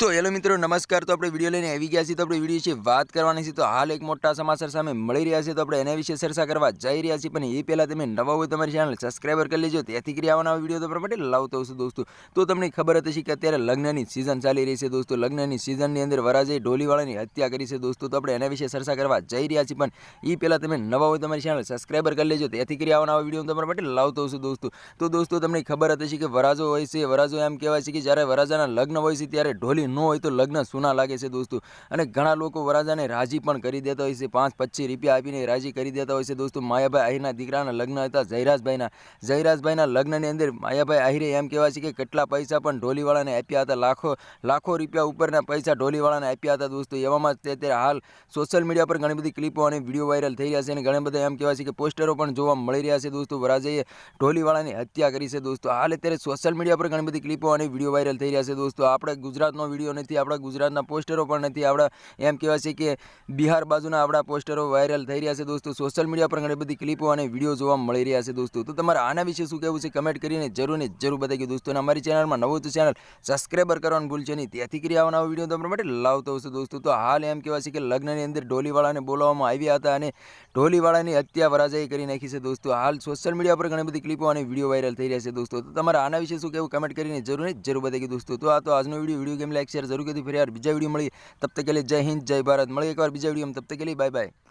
તો હેલો મિત્રો, નમસ્કાર. તો આપણે વીડિયો લઈને આવી ગયા છીએ. તો આપણે વીડિયો વિશે વાત કરવાની છે. તો હાલ એક મોટા સમાચાર સામે મળી રહ્યા છે. તો આપણે એના વિશે ચર્ચા કરવા જઈ રહ્યા છીએ. પણ એ પહેલાં તમે નવા હોય તમારી ચેનલ સબસ્ક્રાઈબર કરી લેજો. તેથી કરી આવવાના વીડિયો તમારા માટે લાવતો હશું દોસ્તો. તો તમને ખબર હતી કે અત્યારે લગ્નની સિઝન ચાલી રહી છે દોસ્તો. લગ્નની સિઝનની અંદર વરાજે ઢોલીવાળાની હત્યા કરી છે દોસ્તો. તો આપણે એના વિશે ચર્ચા કરવા જઈ રહ્યા છીએ. પણ એ પહેલાં તમે નવા હોય તમારી ચેનલ સબસ્ક્રાઈબર કરી લેજો. તેથી કરી આવવાના વીડિયો તમારા માટે લાવતો હશું દોસ્તો. તો દોસ્તો તમને ખબર હતી કે વરાજો હોય છે. વરાજો એમ કહેવાય છે કે જ્યારે વરાજાના લગ્ન હોય છે ત્યારે ઢોલી ન હોય તો લગ્ન સુના લાગે છે દોસ્તો. અને ઘણા લોકો વરાજાને રાજી પણ કરી દેતા હોય છે. પાંચ, પચીસ રૂપિયા આપીને રાજી કરી દેતા હોય છે દોસ્તો. માયાભાઈ આહિરના દીકરાના લગ્ન હતા જયરાજભાઈના. જયરાજભાઈના લગ્નની અંદર માયાભાઈ આહિરે એમ કહેવાય છે કે કેટલા પૈસા પણ ઢોલીવાળાને આપ્યા હતા. લાખો લાખો રૂપિયા ઉપરના પૈસા ઢોલીવાળાને આપ્યા હતા દોસ્તો. એવામાં જ અત્યારે હાલ સોશિયલ મીડિયા પર ઘણી બધી ક્લિપો અને વીડિયો વાયરલ થઈ રહ્યા છે અને ઘણા બધા એમ કહેવાય છે કે પોસ્ટરો પણ જોવા મળી રહ્યા છે દોસ્તો. વરાજાએ ઢોલીવાળાની હત્યા કરી છે દોસ્તો. હાલ અત્યારે સોશિયલ મીડિયા પર ઘણી બધી ક્લિપો અને વીડિયો વાયરલ થઈ રહ્યા છે દોસ્તો. આપણે ગુજરાતનો વીડિયો નથી, આપણા ગુજરાતના પોસ્ટરો પણ નથી. આપણા એમ કહેવાય છે કે બિહાર બાજુના આપણા પોસ્ટરો વાયરલ થઈ રહ્યા છે દોસ્તો. સોશિયલ મીડિયા પર ઘણી બધી ક્લિપો અને વીડિયો જોવા મળી રહ્યા છે દોસ્તો. તો તમારે આના વિશે શું કહેવું છે કમેન્ટ કરીને જરૂર ને જરૂર બતાવી દોસ્તો. અને અમારી ચેનલમાં નવું તો ચેનલ સબસ્ક્રાઈબર કરવાનું ભૂલશે નહીં. ત્યાંથી કરી આવવાના વીડિયો તમારા માટે લાવતો હશે દોસ્તો. તો હાલ એમ કહેવાય છે કે લગ્નની અંદર ઢોલીવાળાને બોલાવવામાં આવ્યા હતા અને ઢોલીવાળાની હત્યા વરાજાએ કરી નાખી છે દોસ્તો. હાલ સોશિયલ મીડિયા પર ઘણી બધી ક્લિપો અને વીડિયો વાયરલ થઈ રહ્યા છે દોસ્તો. તો તમારે આના વિશે શું કહેવું કમેન્ટ કરીને જરૂર ને જરૂર બતાવી દોસ્તો. તો આ તો આજનો video video game like share જરૂર કરી ફરી યાર બીજા વિડીયો મળી તબ તક કે लिए જય હિન્દ જય ભારત મળીએ એકવાર બીજા વિડીયો તબ તક કે लिए બાય બાય